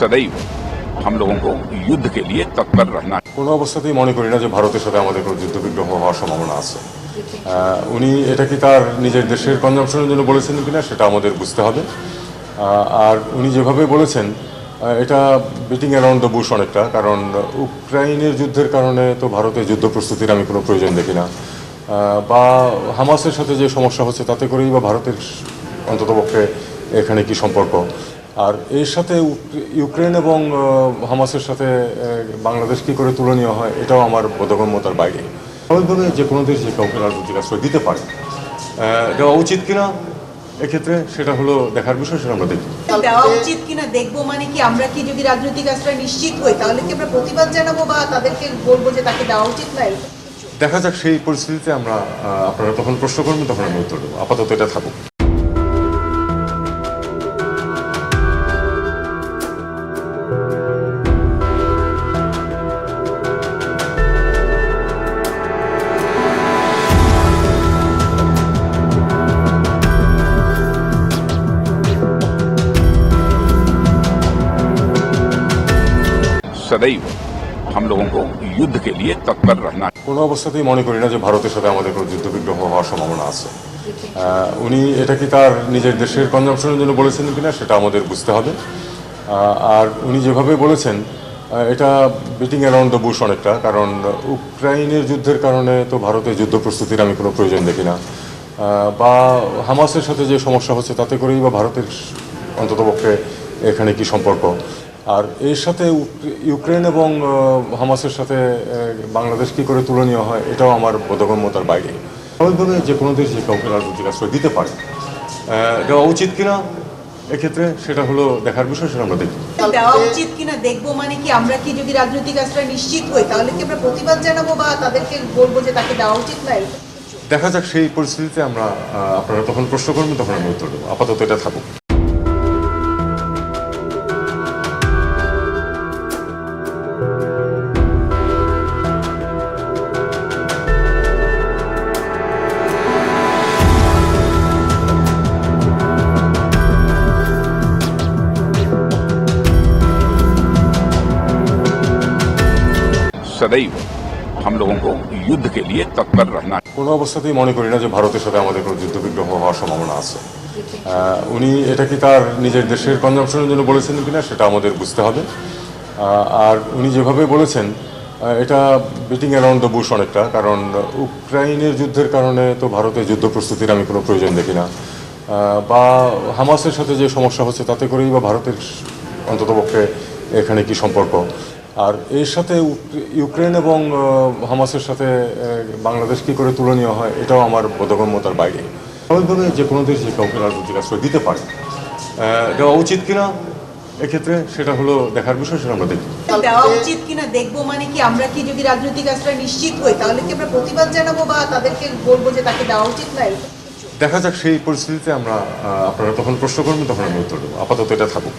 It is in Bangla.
सदैव हम लोगों को युद्ध के लिए तत्पर रहना কোনো অবস্থাতেই মনে করি না যে ভারতের সাথে আমাদের কোনো যুদ্ধ বিগ্রহ হওয়ার সম্ভাবনা আছে আহ, উনি এটা কি তার নিজের দেশের কনজামশনের জন্য বলেছেন কিনা সেটা আমাদের বুঝতে হবে আহ, আর উনি যেভাবে বলেছেন আহ, এটা বিটিং অ্যারাউন্ড দ্য বুশ অনেকটা কারণ ইউক্রাইনের যুদ্ধের কারণে তো ভারতের যুদ্ধ প্রস্তুতির আমি কোনো প্রয়োজন দেখি না আহ, বা হামাসের সাথে যে সমস্যা হচ্ছে তাতে করেই বা ভারতের অন্ততপক্ষে এখানে কি সম্পর্ক আর এর সাথে ইউক্রেন এবং হামাসের সাথে বাংলাদেশ কি করে তুলনীয় হয় এটাও আমার বোধগম্যতার বাইরে। স্বাভাবিকভাবে যে কোনো দেশ যে কাউকে রাজনৈতিক আশ্রয় দিতে পারে দেওয়া উচিত কিনা? এক্ষেত্রে সেটা হলো দেখার বিষয় সেটা আমরা দেখি দেওয়া উচিত কিনা দেখব মানে কি আমরা কি যদি রাজনৈতিক আশ্রয় নিশ্চিত হই তাহলে কি আমরা প্রতিবাদ জানাব বা তাদেরকে বলব যে তাকে দেওয়া উচিত না এরকম কিছু? দেখা যাক সেই পরিস্থিতিতে আমরা আপনারা তখন প্রশ্ন করবেন তখন আমি উত্তর দেবো। আপাতত এটা থাকুক। सदैव हम लोगों को युद्ध के लिए तत्पर रहना কোনো অবস্থাতেই মনে করি না যে ভারতের সাথে আমাদের কোনো যুদ্ধ বিগ্রহ হওয়ার সম্ভাবনা আছে আহ, উনি এটা কি তার নিজের দেশের কনজামশনের জন্য বলেছেন কিনা সেটা আমাদের বুঝতে হবে আহ, আর উনি যেভাবে বলেছেন আহ, এটা বিটিং অ্যারাউন্ড দ্য বুশ অনেকটা কারণ ইউক্রাইনের যুদ্ধের কারণে তো ভারতের যুদ্ধ প্রস্তুতির আমি কোনো প্রয়োজন দেখি না আহ, বা হামাসের সাথে যে সমস্যা হচ্ছে তাতে করেই বা ভারতের অন্ততপক্ষে এখানে কি সম্পর্ক আর এর সাথে ইউক্রেন এবং হামাসের সাথে বাংলাদেশ কি করে তুলনীয় হয় এটাও আমার বোধগম্যতার বাইরে। স্বাভাবিকভাবে যে কোনো দেশ যে কাউকে রাজনৈতিক আশ্রয় দিতে পারে দেওয়া উচিত কিনা? এক্ষেত্রে সেটা হলো দেখার বিষয় সেটা আমরা দেখি দেওয়া উচিত কিনা দেখব মানে কি আমরা কি যদি রাজনৈতিক আশ্রয় নিশ্চিত হই তাহলে কি আমরা প্রতিবাদ জানাব বা তাদেরকে বলব যে তাকে দেওয়া উচিত দেখা যাক সেই পরিস্থিতিতে আমরা আপনারা তখন প্রশ্ন করবেন তখন আমি উত্তর দেবো। আপাতত এটা থাকুক। सदैव हम लोगों को युद्ध के लिए तत्पर रहना কোনো অবস্থাতেই মনে করি না যে ভারতের সাথে আমাদের কোনো যুদ্ধ বিগ্রহ হওয়ার সম্ভাবনা আছে আহ, উনি এটা কি তার নিজের দেশের কনজামশনের জন্য বলেছেন কিনা সেটা আমাদের বুঝতে হবে আহ, আর উনি যেভাবে বলেছেন আহ, এটা বিটিং অ্যারাউন্ড দ্য বুশ অনেকটা কারণ ইউক্রাইনের যুদ্ধের কারণে তো ভারতের যুদ্ধ প্রস্তুতির আমি কোনো প্রয়োজন দেখি না আহ, বা হামাসের সাথে যে সমস্যা হচ্ছে তাতে করেই বা ভারতের অন্ততপক্ষে এখানে কি সম্পর্ক আর এর সাথে ইউক্রেন এবং হামাসের সাথে বাংলাদেশ কি করে তুলনীয় হয় এটাও আমার বোধগম্যতার বাইরে। স্বাভাবিকভাবে যে কোনো দেশ যে কাউকে রাজনৈতিক আশ্রয় দিতে পারে দেওয়া উচিত কিনা এক্ষেত্রে সেটা হলো দেখার বিষয় সেটা আমরা দেখি দেওয়া উচিত কিনা দেখব মানে কি আমরা কি যদি রাজনৈতিক আশ্রয় নিশ্চিত হই তাহলে কি আমরা প্রতিবাদ জানাব বা তাদেরকে বলব যে তাকে দেওয়া উচিত না দেখা যাক সেই পরিস্থিতিতে আমরা আপনারা তখন প্রশ্ন করবেন তখন আমি উত্তর দেবো। আপাতত এটা থাকুক।